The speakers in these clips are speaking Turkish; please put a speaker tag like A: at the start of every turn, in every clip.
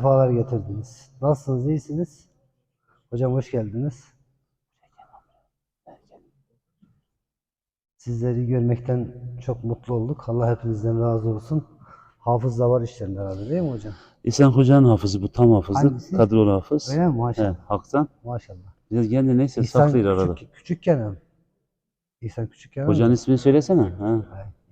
A: Sefalar getirdiniz. Nasılsınız? iyisiniz? Hocam hoş geldiniz. Sizleri görmekten çok mutlu olduk. Allah hepinizden razı olsun. Hafız da var işlerinde herhalde değil mi hocam?
B: İhsan Hoca'nın hafızı bu tam hafızlık.
A: Hangisi?
B: Kadrolu hafız.
A: Öyle mi? Maşallah.
B: He, haktan.
A: Maşallah.
B: Biraz kendi neyse
A: İhsan
B: saklıyor arada.
A: küçük, küçükken mi? İhsan küçükken mi?
B: Hocanın ismini söylesene. Ha.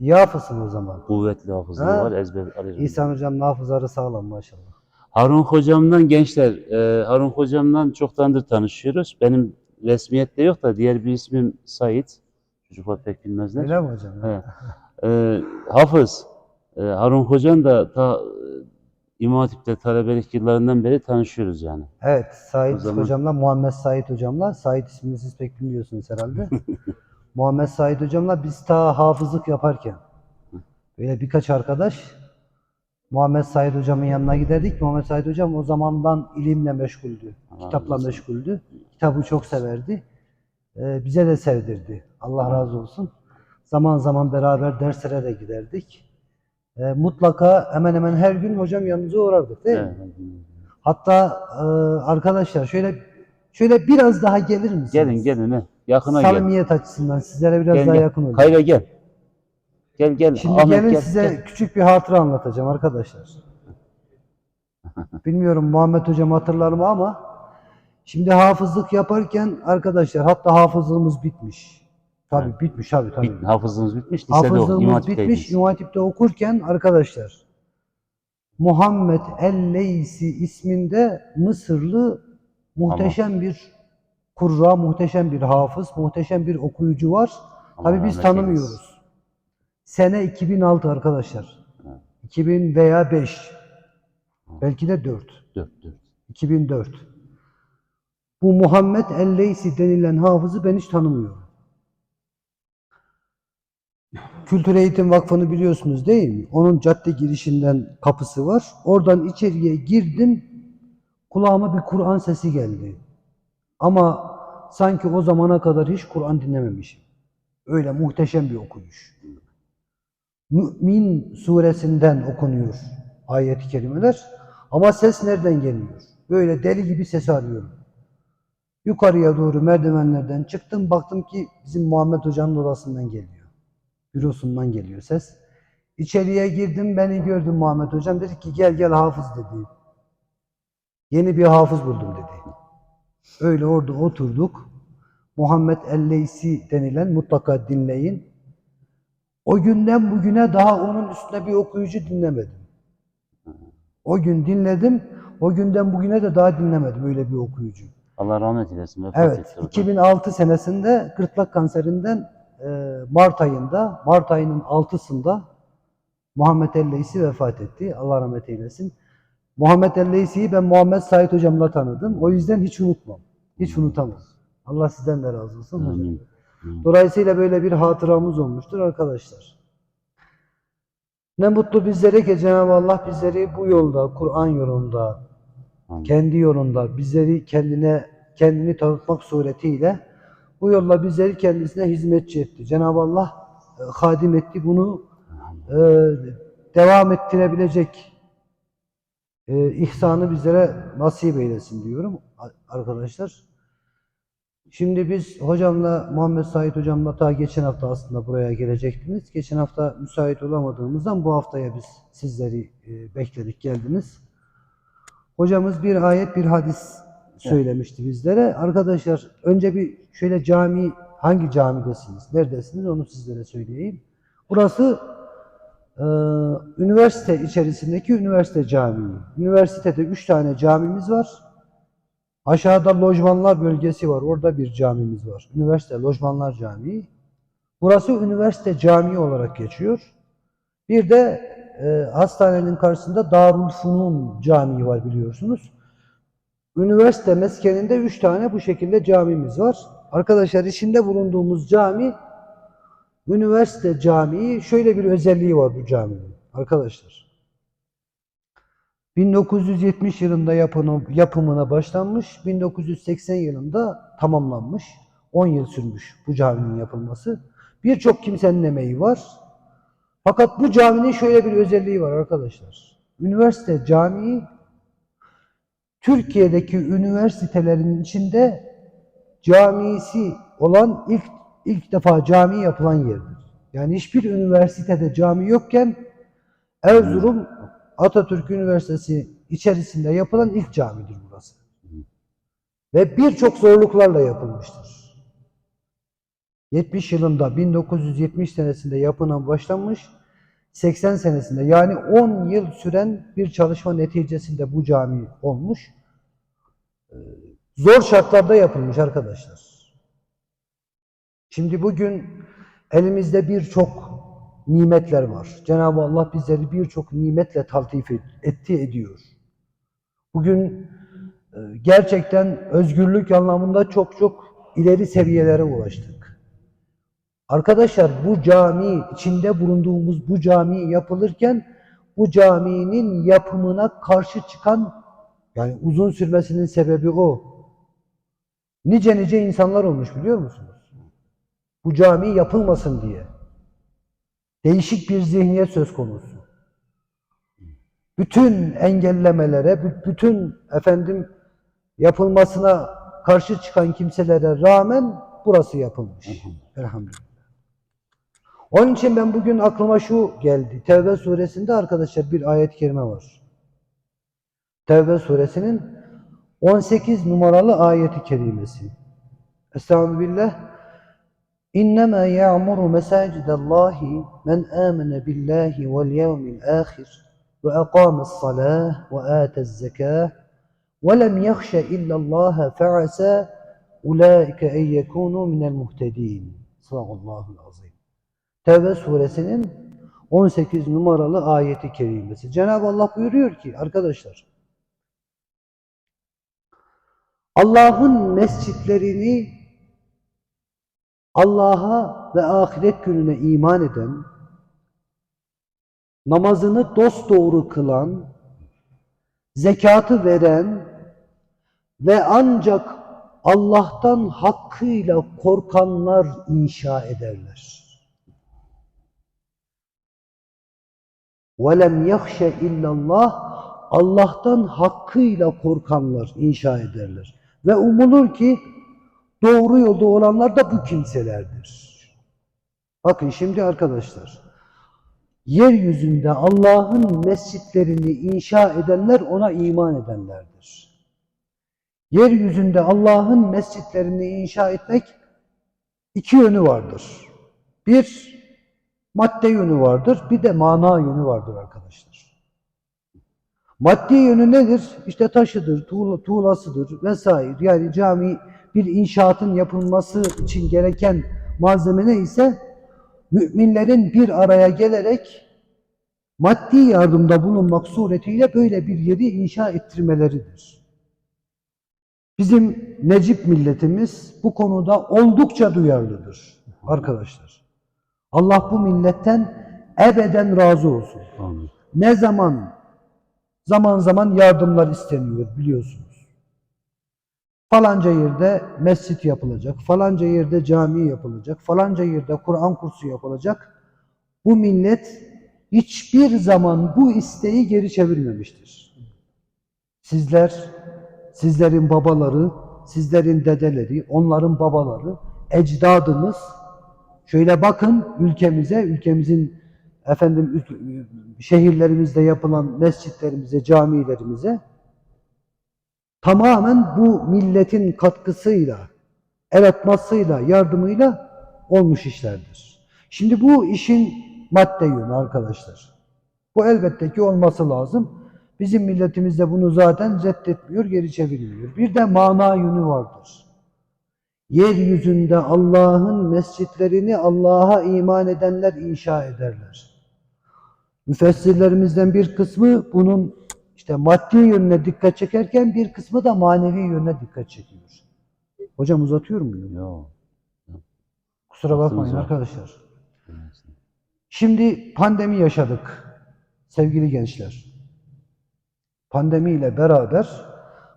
A: İyi hafızsın o zaman.
B: Kuvvetli hafızlığı
A: Ha.
B: var. Ezber arıyor.
A: İhsan hocam hafızları sağlam maşallah.
B: Harun hocamdan gençler, e, Harun hocamdan çoktandır tanışıyoruz. Benim resmiyette yok da diğer bir ismim Sait. Çocuklar pek bilmezler.
A: Öyle mi hocam?
B: He. E, hafız. E, Harun hocam da ta e, İmam Hatip'te talebelik yıllarından beri tanışıyoruz yani.
A: Evet, Sait
B: O zaman-
A: hocamla, Muhammed Sait hocamla, Sait ismini siz pek bilmiyorsunuz herhalde. Muhammed Sait hocamla biz ta hafızlık yaparken, böyle birkaç arkadaş, Muhammed Sait hocamın yanına giderdik. Muhammed Sait hocam o zamandan ilimle meşguldü,
B: Allah
A: kitapla
B: olsun.
A: meşguldü. Kitabı çok severdi. Ee, bize de sevdirdi. Allah razı olsun. Zaman zaman beraber derslere de giderdik. Ee, mutlaka hemen hemen her gün hocam yanınıza uğrardık değil mi?
B: Evet.
A: Hatta e, arkadaşlar şöyle şöyle biraz daha gelir misiniz?
B: Gelin gelin he. Yakına gel.
A: Samimiyet açısından sizlere biraz
B: Gel,
A: daha
B: gel.
A: yakın olun.
B: Kayra gel. Gel gel.
A: Şimdi
B: Ahmet
A: gelin
B: gel,
A: size
B: gel.
A: küçük bir hatıra anlatacağım arkadaşlar. Bilmiyorum Muhammed hocam hatırlar mı ama şimdi hafızlık yaparken arkadaşlar hatta hafızlığımız bitmiş. Tabii bitmiş tabii tabii.
B: Bit, hafızlığınız bitmiş. Lisede
A: Hafızlığımız
B: Hatip'teydiniz.
A: bitmiş. İmam Hatip'te okurken arkadaşlar Muhammed El-Leysi isminde Mısırlı muhteşem bir kurra, muhteşem bir hafız, muhteşem bir okuyucu var. Tabii biz tanımıyoruz. Sene 2006 arkadaşlar.
B: Evet.
A: 2000 veya 5. Belki de 4.
B: Dört, dört.
A: 2004. Bu Muhammed El-Leysi denilen hafızı ben hiç tanımıyorum. Kültür Eğitim Vakfı'nı biliyorsunuz değil mi? Onun cadde girişinden kapısı var. Oradan içeriye girdim. Kulağıma bir Kur'an sesi geldi. Ama sanki o zamana kadar hiç Kur'an dinlememişim. Öyle muhteşem bir okuyuş. Mü'min suresinden okunuyor ayet-i kerimeler. Ama ses nereden geliyor? Böyle deli gibi ses arıyorum. Yukarıya doğru merdivenlerden çıktım. Baktım ki bizim Muhammed Hoca'nın odasından geliyor. Bürosundan geliyor ses. İçeriye girdim. Beni gördüm Muhammed Hocam. Dedi ki gel gel hafız dedi. Yeni bir hafız buldum dedi. Öyle orada oturduk. Muhammed El-Leysi denilen mutlaka dinleyin. O günden bugüne daha onun üstüne bir okuyucu dinlemedim. O gün dinledim. O günden bugüne de daha dinlemedim öyle bir okuyucu.
B: Allah rahmet eylesin.
A: Evet,
B: etti orada.
A: 2006 senesinde gırtlak kanserinden e, Mart ayında, Mart ayının 6'sında Muhammed Elleysi vefat etti. Allah rahmet eylesin. Muhammed Elleysi'yi ben Muhammed Said hocamla tanıdım. O yüzden hiç unutmam. Hiç unutamam. Allah sizden de razı olsun hocam.
B: Amin. Amin.
A: Dolayısıyla böyle bir hatıramız olmuştur arkadaşlar. Ne mutlu bizlere ki Cenab-ı Allah bizleri bu yolda, Kur'an yolunda, kendi yolunda bizleri kendine kendini tanıtmak suretiyle bu yolla bizleri kendisine hizmetçi etti. Cenab-ı Allah e, hadim etti. Bunu e, devam ettirebilecek e, ihsanı bizlere nasip eylesin diyorum arkadaşlar. Şimdi biz hocamla Muhammed Said hocamla ta geçen hafta aslında buraya gelecektiniz. Geçen hafta müsait olamadığımızdan bu haftaya biz sizleri e, bekledik geldiniz. Hocamız bir ayet bir hadis söylemişti bizlere. Arkadaşlar önce bir şöyle cami hangi camidesiniz, neredesiniz onu sizlere söyleyeyim. Burası e, üniversite içerisindeki üniversite camii. Üniversitede üç tane camimiz var. Aşağıda lojmanlar bölgesi var. Orada bir camimiz var. Üniversite Lojmanlar Camii. Burası üniversite camii olarak geçiyor. Bir de e, hastanenin karşısında Darul Funun Camii var biliyorsunuz. Üniversite meskeninde üç tane bu şekilde camimiz var. Arkadaşlar içinde bulunduğumuz cami üniversite camii. Şöyle bir özelliği var bu caminin arkadaşlar. 1970 yılında yapını, yapımına başlanmış, 1980 yılında tamamlanmış. 10 yıl sürmüş bu caminin yapılması. Birçok kimsenin emeği var. Fakat bu caminin şöyle bir özelliği var arkadaşlar. Üniversite camii Türkiye'deki üniversitelerin içinde camisi olan ilk ilk defa cami yapılan yerdir. Yani hiçbir üniversitede cami yokken Erzurum Atatürk Üniversitesi içerisinde yapılan ilk camidir burası. Ve birçok zorluklarla yapılmıştır. 70 yılında 1970 senesinde yapılan başlanmış 80 senesinde yani 10 yıl süren bir çalışma neticesinde bu cami olmuş. Ee, Zor şartlarda yapılmış arkadaşlar. Şimdi bugün elimizde birçok nimetler var. Cenab-ı Allah bizleri birçok nimetle taltif et- etti ediyor. Bugün e, gerçekten özgürlük anlamında çok çok ileri seviyelere ulaştık. Arkadaşlar bu cami, içinde bulunduğumuz bu cami yapılırken bu caminin yapımına karşı çıkan yani uzun sürmesinin sebebi o. Nice nice insanlar olmuş biliyor musunuz? Bu cami yapılmasın diye. Değişik bir zihniyet söz konusu. Bütün engellemelere, bü- bütün efendim yapılmasına karşı çıkan kimselere rağmen burası yapılmış. Elhamdülillah. Onun için ben bugün aklıma şu geldi. Tevbe suresinde arkadaşlar bir ayet-i kerime var. Tevbe suresinin 18 numaralı ayeti kerimesi. Estağfirullah. Mesâcidallahi men âmene billahi vel yevmil âhir ve aqâmes salâh ve âtez zekâh ve lem yahşe illallâhe fe'asâ ulaike en yekûnû minel muhtedîn. Sadakallahu'l azîm. Tevbe suresinin 18 numaralı ayeti kerimesi. Cenab-ı Allah buyuruyor ki arkadaşlar Allah'ın mescitlerini Allah'a ve ahiret gününe iman eden, namazını dosdoğru kılan, zekatı veren ve ancak Allah'tan hakkıyla korkanlar inşa ederler. وَلَمْ يَخْشَ illallah Allah'tan hakkıyla korkanlar inşa ederler. Ve umulur ki doğru yolda olanlar da bu kimselerdir. Bakın şimdi arkadaşlar, yeryüzünde Allah'ın mescitlerini inşa edenler ona iman edenlerdir. Yeryüzünde Allah'ın mescitlerini inşa etmek iki yönü vardır. Bir, madde yönü vardır, bir de mana yönü vardır arkadaşlar. Maddi yönü nedir? İşte taşıdır, tuğla, tuğlasıdır vesaire. Yani cami bir inşaatın yapılması için gereken malzeme ne ise müminlerin bir araya gelerek maddi yardımda bulunmak suretiyle böyle bir yeri inşa ettirmeleridir. Bizim Necip milletimiz bu konuda oldukça duyarlıdır arkadaşlar. Allah bu milletten ebeden razı olsun.
B: Amin.
A: Ne zaman zaman zaman yardımlar isteniyor biliyorsunuz. Falanca yerde mescit yapılacak, falanca yerde cami yapılacak, falanca yerde Kur'an kursu yapılacak. Bu millet hiçbir zaman bu isteği geri çevirmemiştir. Sizler, sizlerin babaları, sizlerin dedeleri, onların babaları, ecdadımız şöyle bakın ülkemize, ülkemizin efendim şehirlerimizde yapılan mescitlerimize, camilerimize tamamen bu milletin katkısıyla, el atmasıyla, yardımıyla olmuş işlerdir. Şimdi bu işin madde yönü arkadaşlar. Bu elbette ki olması lazım. Bizim milletimiz de bunu zaten reddetmiyor, geri çevirmiyor. Bir de mana yönü vardır. Yeryüzünde Allah'ın mescitlerini Allah'a iman edenler inşa ederler. Müfessirlerimizden bir kısmı bunun işte maddi yönüne dikkat çekerken bir kısmı da manevi yönüne dikkat çekiyor. Hocam uzatıyor muyum?
B: Yok.
A: Kusura bakmayın arkadaşlar. Şimdi pandemi yaşadık sevgili gençler. Pandemiyle beraber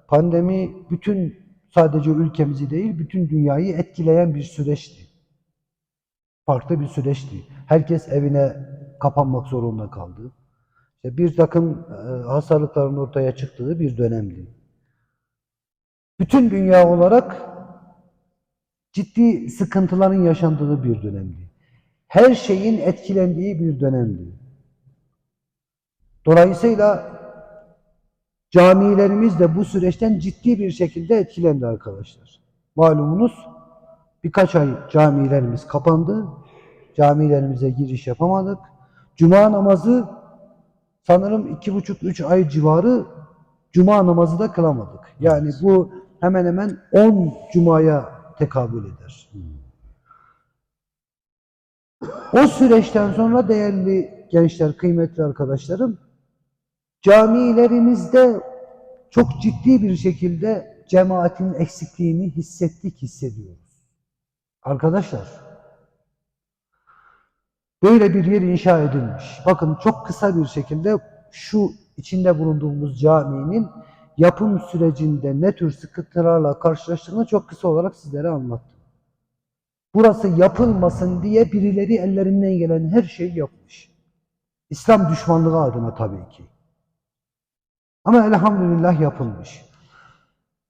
A: pandemi bütün sadece ülkemizi değil bütün dünyayı etkileyen bir süreçti. Farklı bir süreçti. Herkes evine kapanmak zorunda kaldı. İşte bir takım e, hastalıkların ortaya çıktığı bir dönemdi. bütün dünya olarak ciddi sıkıntıların yaşandığı bir dönemdi. Her şeyin etkilendiği bir dönemdi. Dolayısıyla camilerimiz de bu süreçten ciddi bir şekilde etkilendi arkadaşlar. Malumunuz birkaç ay camilerimiz kapandı. Camilerimize giriş yapamadık. Cuma namazı sanırım iki buçuk üç ay civarı cuma namazı da kılamadık. Yani bu hemen hemen 10 cumaya tekabül eder. O süreçten sonra değerli gençler, kıymetli arkadaşlarım, camilerimizde çok ciddi bir şekilde cemaatin eksikliğini hissettik, hissediyoruz. Arkadaşlar, böyle bir yer inşa edilmiş. Bakın çok kısa bir şekilde şu içinde bulunduğumuz caminin yapım sürecinde ne tür sıkıntılarla karşılaştığını çok kısa olarak sizlere anlattım. Burası yapılmasın diye birileri ellerinden gelen her şeyi yapmış. İslam düşmanlığı adına tabii ki. Ama elhamdülillah yapılmış.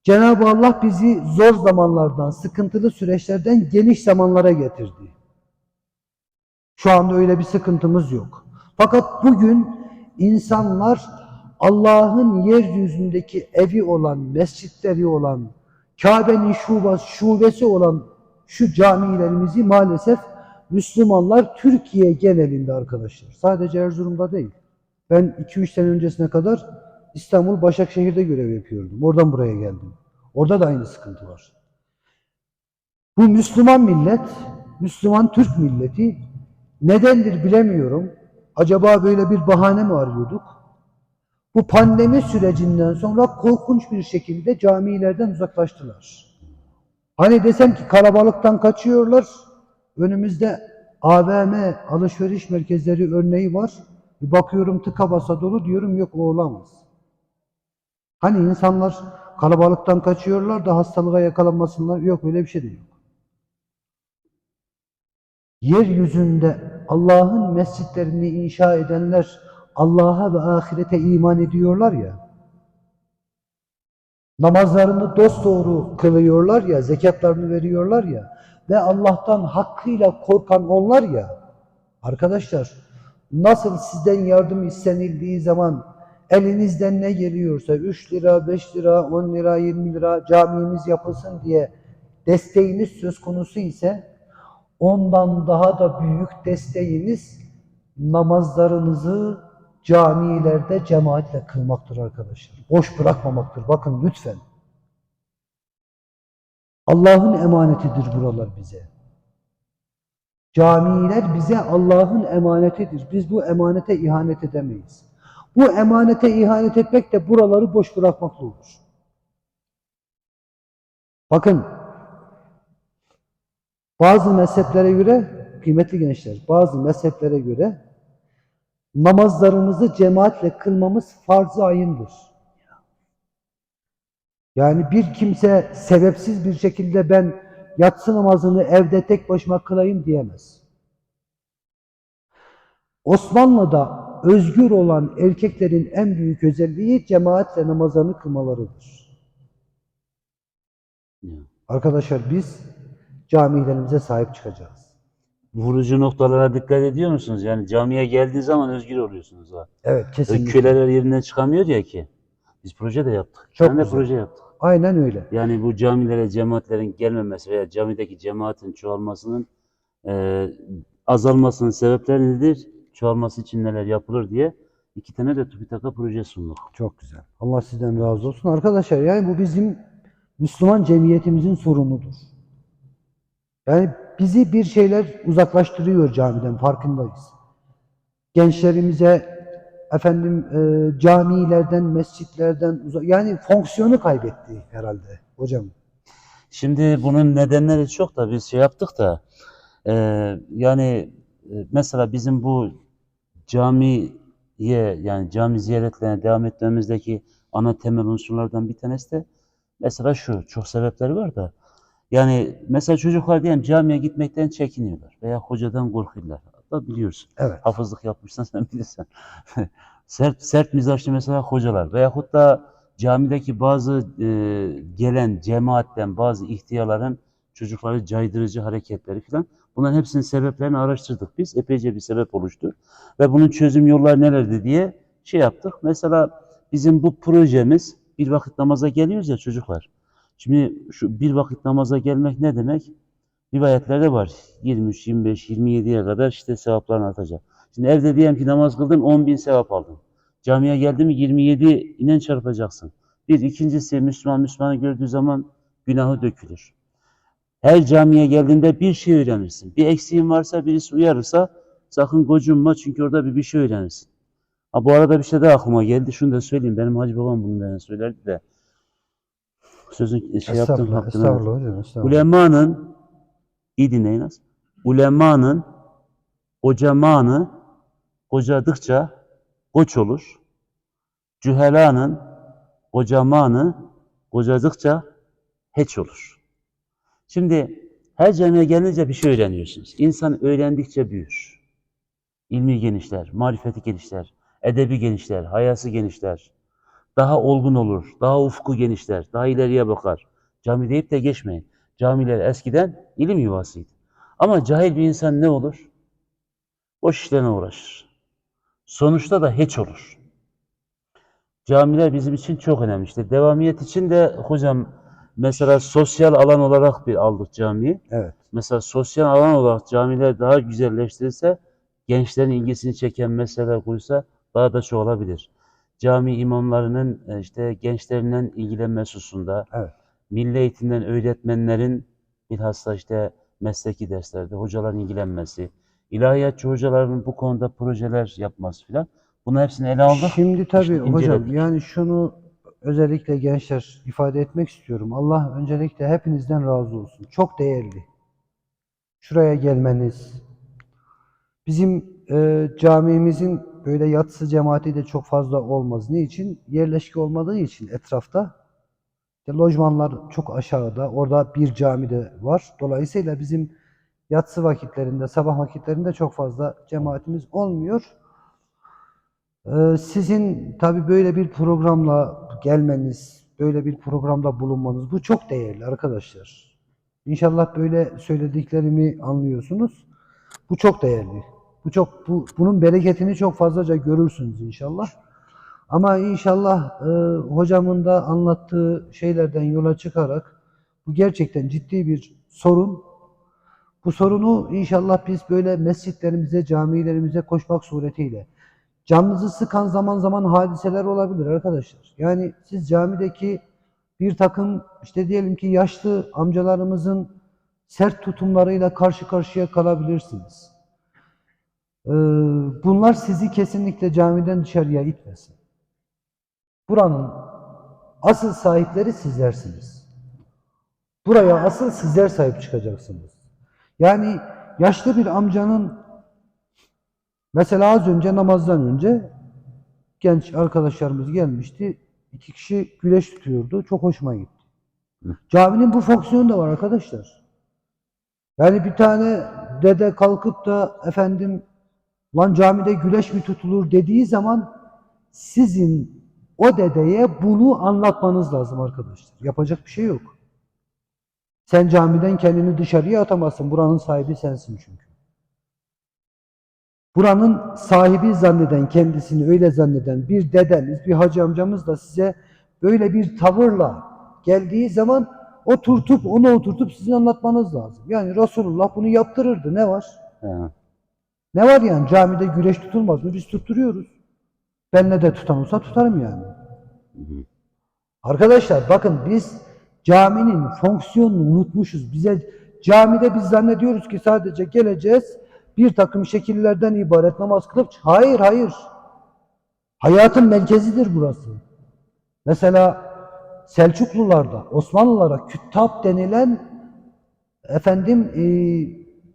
A: Cenab-ı Allah bizi zor zamanlardan, sıkıntılı süreçlerden geniş zamanlara getirdi. Şu anda öyle bir sıkıntımız yok. Fakat bugün insanlar Allah'ın yeryüzündeki evi olan, mescitleri olan, Kabe'nin şubası, şubesi olan şu camilerimizi maalesef Müslümanlar Türkiye genelinde arkadaşlar. Sadece Erzurum'da değil. Ben 2-3 sene öncesine kadar İstanbul Başakşehir'de görev yapıyordum. Oradan buraya geldim. Orada da aynı sıkıntı var. Bu Müslüman millet, Müslüman Türk milleti nedendir bilemiyorum. Acaba böyle bir bahane mi arıyorduk? Bu pandemi sürecinden sonra korkunç bir şekilde camilerden uzaklaştılar. Hani desem ki kalabalıktan kaçıyorlar. Önümüzde AVM alışveriş merkezleri örneği var. Bir bakıyorum tıka basa dolu diyorum yok o olamaz. Hani insanlar kalabalıktan kaçıyorlar da hastalığa yakalanmasınlar. Yok öyle bir şey de yok. Yeryüzünde Allah'ın mescitlerini inşa edenler Allah'a ve ahirete iman ediyorlar ya. Namazlarını dosdoğru kılıyorlar ya, zekatlarını veriyorlar ya ve Allah'tan hakkıyla korkan onlar ya. Arkadaşlar nasıl sizden yardım istenildiği zaman elinizden ne geliyorsa 3 lira, 5 lira, 10 lira, 20 lira camimiz yapılsın diye desteğiniz söz konusu ise ondan daha da büyük desteğiniz namazlarınızı camilerde cemaatle kılmaktır arkadaşlar. Boş bırakmamaktır. Bakın lütfen. Allah'ın emanetidir buralar bize. Camiler bize Allah'ın emanetidir. Biz bu emanete ihanet edemeyiz. Bu emanete ihanet etmek de buraları boş bırakmakla olur. Bakın bazı mezheplere göre kıymetli gençler, bazı mezheplere göre namazlarımızı cemaatle kılmamız farz-ı ayındır. Yani bir kimse sebepsiz bir şekilde ben yatsı namazını evde tek başıma kılayım diyemez. Osmanlı'da özgür olan erkeklerin en büyük özelliği cemaatle namazlarını kılmalarıdır. Arkadaşlar biz camilerimize sahip çıkacağız.
B: Vurucu noktalara dikkat ediyor musunuz? Yani camiye geldiği zaman özgür oluyorsunuz. Ha.
A: Evet kesinlikle.
B: Köleler yerinden çıkamıyor ya ki. Biz proje de yaptık.
A: Çok
B: de
A: güzel.
B: proje yaptık.
A: Aynen öyle.
B: Yani bu camilere cemaatlerin gelmemesi veya camideki cemaatin çoğalmasının e, azalmasının sebepleri nedir? Çoğalması için neler yapılır diye iki tane de TÜBİTAK'a proje sunduk.
A: Çok güzel. Allah sizden razı olsun. Arkadaşlar yani bu bizim Müslüman cemiyetimizin sorunudur. Yani bizi bir şeyler uzaklaştırıyor camiden farkındayız. Gençlerimize efendim e, camilerden, mescitlerden uzak yani fonksiyonu kaybetti herhalde hocam.
B: Şimdi bunun nedenleri çok da biz şey yaptık da e, yani e, mesela bizim bu camiye yani cami ziyaretlerine devam etmemizdeki ana temel unsurlardan bir tanesi de mesela şu çok sebepleri var da yani mesela çocuklar diyelim camiye gitmekten çekiniyorlar veya hocadan korkuyorlar. Da biliyorsun.
A: Evet.
B: Hafızlık yapmışsan sen bilirsin. sert sert mizaçlı mesela hocalar veyahut da camideki bazı e, gelen cemaatten bazı ihtiyarların çocukları caydırıcı hareketleri falan bunların hepsinin sebeplerini araştırdık biz. Epeyce bir sebep oluştu. Ve bunun çözüm yolları nelerdi diye şey yaptık. Mesela bizim bu projemiz bir vakit namaza geliyoruz ya çocuklar. Şimdi şu bir vakit namaza gelmek ne demek? Rivayetlerde var. 23, 25, 27'ye kadar işte sevapların artacak. Şimdi evde diyelim ki namaz kıldın 10 bin sevap aldın. Camiye geldi mi 27 inen çarpacaksın. Bir ikincisi Müslüman Müslümanı gördüğü zaman günahı dökülür. Her camiye geldiğinde bir şey öğrenirsin. Bir eksiğin varsa birisi uyarırsa sakın gocunma çünkü orada bir bir şey öğrenirsin. Ha, bu arada bir şey daha aklıma geldi. Şunu da söyleyeyim. Benim hacı babam bunu bana söylerdi de. Sözün şey.
A: Estağfurullah,
B: hakkını
A: estağfurullah hocam. Estağfurullah.
B: Ulemanın, iyi dinleyin az. Ulemanın kocamanı kocadıkça koç olur. Cühelanın kocamanı kocadıkça heç olur. Şimdi her camiye gelince bir şey öğreniyorsunuz. İnsan öğrendikçe büyür. İlmi genişler, marifeti genişler, edebi genişler, hayası genişler. Daha olgun olur, daha ufku genişler, daha ileriye bakar. Cami deyip de geçmeyin. Camiler eskiden ilim yuvasıydı. Ama cahil bir insan ne olur? Boş işlerine uğraşır. Sonuçta da hiç olur. Camiler bizim için çok önemli. İşte devamiyet için de hocam mesela sosyal alan olarak bir aldık camiyi.
A: Evet.
B: Mesela sosyal alan olarak camiler daha güzelleştirirse, gençlerin ilgisini çeken meseleler koysa daha da çoğalabilir. Cami imamlarının e, işte gençlerinden ilgilenmesi hususunda,
A: Evet.
B: milli eğitimden öğretmenlerin bilhassa işte mesleki derslerde hocaların ilgilenmesi, ilahiyatçı hocaların bu konuda projeler yapması filan. Bunun hepsini ele aldık.
A: Şimdi tabii
B: İşte
A: hocam yani şunu özellikle gençler ifade etmek istiyorum. Allah öncelikle hepinizden razı olsun. Çok değerli. Şuraya gelmeniz. Bizim e, camimizin böyle yatsı cemaati de çok fazla olmaz. Ne için? Yerleşke olmadığı için etrafta. İşte lojmanlar çok aşağıda. Orada bir cami de var. Dolayısıyla bizim yatsı vakitlerinde, sabah vakitlerinde çok fazla cemaatimiz olmuyor. Ee, Sizin tabii böyle bir programla gelmeniz, böyle bir programda bulunmanız bu çok değerli arkadaşlar. İnşallah böyle söylediklerimi anlıyorsunuz. Bu çok değerli. Bu çok bu, bunun bereketini çok fazlaca görürsünüz inşallah. Ama inşallah e, hocamın da anlattığı şeylerden yola çıkarak bu gerçekten ciddi bir sorun. Bu sorunu inşallah biz böyle mescitlerimize, camilerimize koşmak suretiyle Canınızı sıkan zaman zaman hadiseler olabilir arkadaşlar. Yani siz camideki bir takım işte diyelim ki yaşlı amcalarımızın sert tutumlarıyla karşı karşıya kalabilirsiniz. Ee, bunlar sizi kesinlikle camiden dışarıya itmesin. Buranın asıl sahipleri sizlersiniz. Buraya asıl sizler sahip çıkacaksınız. Yani yaşlı bir amcanın Mesela az önce namazdan önce genç arkadaşlarımız gelmişti. İki kişi güneş tutuyordu. Çok hoşuma gitti. Caminin bu fonksiyonu da var arkadaşlar. Yani bir tane dede kalkıp da efendim lan camide güneş mi tutulur dediği zaman sizin o dedeye bunu anlatmanız lazım arkadaşlar. Yapacak bir şey yok. Sen camiden kendini dışarıya atamazsın. Buranın sahibi sensin çünkü. Buranın sahibi zanneden, kendisini öyle zanneden bir dedemiz, bir hacı amcamız da size böyle bir tavırla geldiği zaman oturtup, onu oturtup sizin anlatmanız lazım. Yani Resulullah bunu yaptırırdı. Ne var?
B: He.
A: Ne var yani? Camide güreş tutulmaz mı? Biz tutturuyoruz. Ben ne de tutan olsa tutarım yani. Arkadaşlar bakın biz caminin fonksiyonunu unutmuşuz. Bize camide biz zannediyoruz ki sadece geleceğiz, bir takım şekillerden ibaret namaz kılıp hayır hayır. Hayatın merkezidir burası. Mesela Selçuklularda, Osmanlılara kütap denilen efendim e,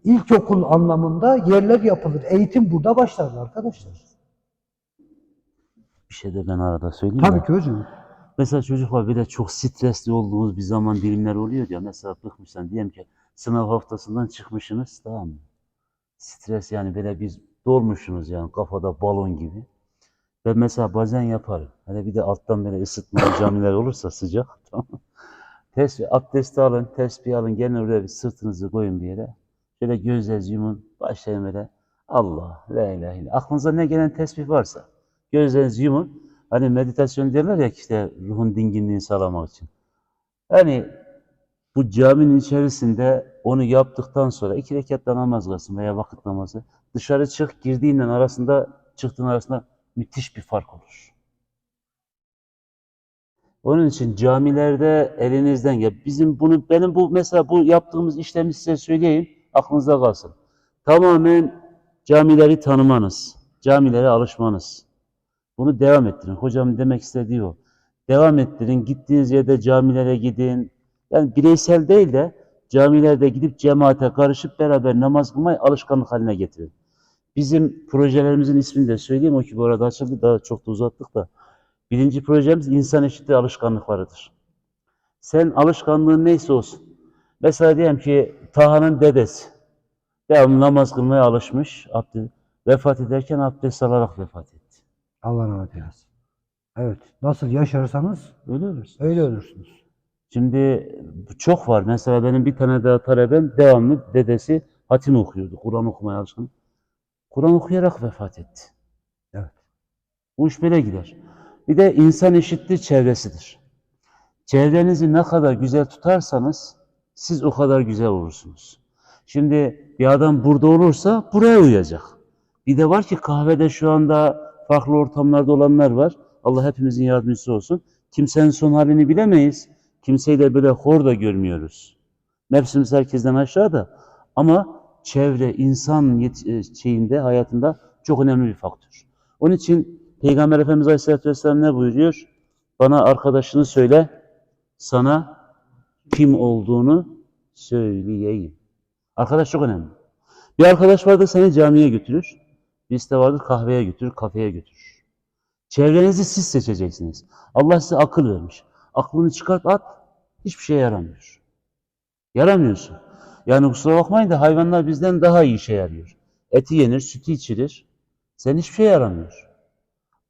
A: ilkokul anlamında yerler yapılır. Eğitim burada başlar arkadaşlar.
B: Bir şey de ben arada söyleyeyim
A: Tabii ki hocam.
B: Mesela çocuklar bir de çok stresli olduğumuz bir zaman dilimler oluyor ya. Mesela bıkmışsan diyelim ki sınav haftasından çıkmışsınız tamam mı? Stres yani böyle biz dolmuşsunuz yani kafada balon gibi. Ben mesela bazen yaparım. Hani bir de alttan böyle ısıtmalı camiler olursa sıcak. Tamam. Tesbih, abdesti alın, tesbih alın, gelin oraya bir sırtınızı koyun bir yere. Şöyle gözlerinizi yumun, başlayın böyle. Allah, la ilahe illallah. Aklınıza ne gelen tesbih varsa gözlerinizi yumun. Hani meditasyon derler ya işte ruhun dinginliğini sağlamak için. Yani bu caminin içerisinde onu yaptıktan sonra iki rekatta namaz kılsın veya vakit namazı. Dışarı çık, girdiğinden arasında, çıktığın arasında müthiş bir fark olur. Onun için camilerde elinizden ya bizim bunu benim bu mesela bu yaptığımız işlemi size söyleyeyim aklınızda kalsın. Tamamen camileri tanımanız, camilere alışmanız. Bunu devam ettirin. Hocam demek istediği o. Devam ettirin. Gittiğiniz yerde camilere gidin. Yani bireysel değil de camilerde gidip cemaate karışıp beraber namaz kılmayı alışkanlık haline getirin. Bizim projelerimizin ismini de söyleyeyim. O ki bu arada açıldı. Daha çok da uzattık da. Birinci projemiz insan eşitliği alışkanlıklarıdır. Sen alışkanlığın neyse olsun. Mesela diyelim ki Taha'nın dedesi. Devamlı namaz kılmaya alışmış. Abdest, vefat ederken abdest alarak vefat etti.
A: Allah rahmet eylesin. Evet. Nasıl yaşarsanız
B: Öyle olursun.
A: öyle ölürsünüz.
B: Şimdi çok var. Mesela benim bir tane daha talebem devamlı dedesi hatim okuyordu. Kur'an okumaya alışkın. Kur'an okuyarak vefat etti.
A: Evet.
B: Bu iş böyle gider. Bir de insan eşittir çevresidir. Çevrenizi ne kadar güzel tutarsanız siz o kadar güzel olursunuz. Şimdi bir adam burada olursa buraya uyacak. Bir de var ki kahvede şu anda farklı ortamlarda olanlar var. Allah hepimizin yardımcısı olsun. Kimsenin son halini bilemeyiz. Kimseyi de böyle hor da görmüyoruz. Nefsimiz herkesten aşağıda. Ama çevre, insan e, şeyinde, hayatında çok önemli bir faktör. Onun için Peygamber Efendimiz Aleyhisselatü Vesselam ne buyuruyor? Bana arkadaşını söyle, sana kim olduğunu söyleyeyim. Arkadaş çok önemli. Bir arkadaş vardır seni camiye götürür. Birisi de vardır kahveye götürür, kafeye götürür. Çevrenizi siz seçeceksiniz. Allah size akıl vermiş. Aklını çıkart at, hiçbir şeye yaramıyor. Yaramıyorsun. Yani kusura bakmayın da hayvanlar bizden daha iyi işe yarıyor. Eti yenir, sütü içilir. Sen hiçbir şeye yaramıyor.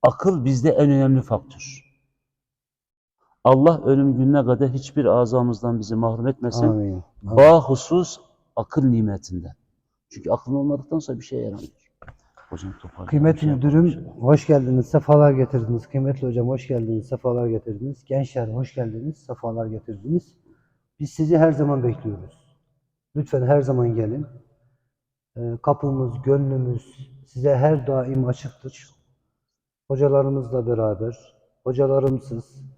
B: Akıl bizde en önemli faktör. Allah ölüm gününe kadar hiçbir azamızdan bizi mahrum etmesin.
A: Amin. Amin.
B: Bahusus akıl nimetinden. Çünkü aklın olmadıktan sonra bir şeye yaramıyor. Hocam toparlayalım.
A: Kıymetli
B: şey
A: müdürüm
B: şey
A: hoş geldiniz, sefalar getirdiniz. Kıymetli hocam hoş geldiniz, sefalar getirdiniz. Gençler hoş geldiniz, sefalar getirdiniz. Biz sizi her zaman bekliyoruz. Lütfen her zaman gelin. Ee, Kapımız, gönlümüz size her daim açıktır. Hocalarımızla beraber, hocalarımsız,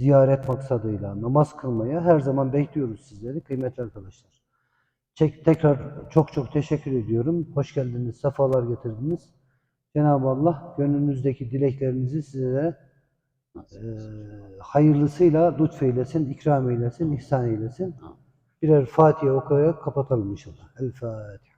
A: ziyaret maksadıyla namaz kılmaya her zaman bekliyoruz sizleri kıymetli arkadaşlar. Çek- Tekrar çok çok teşekkür ediyorum. Hoş geldiniz, sefalar getirdiniz. Cenab-ı Allah gönlünüzdeki dileklerinizi size e, hayırlısıyla lütfeylesin, ikram eylesin, ihsan eylesin. Birer Fatiha okuyarak kapatalım inşallah. El Fatiha.